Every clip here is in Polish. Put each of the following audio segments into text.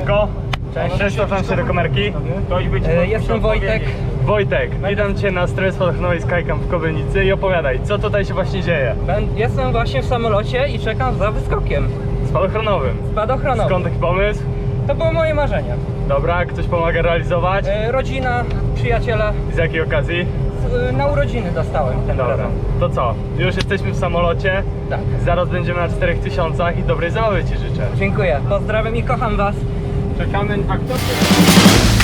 Siemanko. Cześć. Przedstawiam się do być E, jestem Wojtek. Wojtek, witam Cię na stronie spadochronowej Skycam w Kobylnicy i opowiadaj, co tutaj się właśnie dzieje? Ben- Jestem właśnie w samolocie i czekam za wyskokiem Spadochronowym. spadochronu. Skąd taki pomysł? To było moje marzenie. Dobra, ktoś pomaga realizować? E, Rodzina, przyjaciele, Z jakiej okazji? z- na urodziny dostałem ten Dobra, prezent. to co? Już jesteśmy w samolocie, Tak. zaraz będziemy na 4000 i dobrej zabawy Ci życzę. Dziękuję. Pozdrawiam i kocham Was. czekamy aktywnie.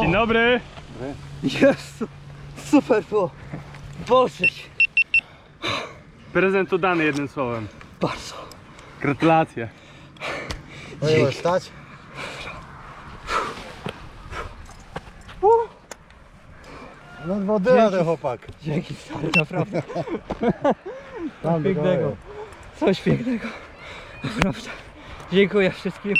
Dzień dobry. Jezu, super było. Boże, Prezent udany jednym słowem. bardzo. Gratulacje. Możesz stać? No wody ten chłopak. Dzięki stary, naprawdę. Tam Pięknego. Coś pięknego. Naprawdę. Dziękuję wszystkim.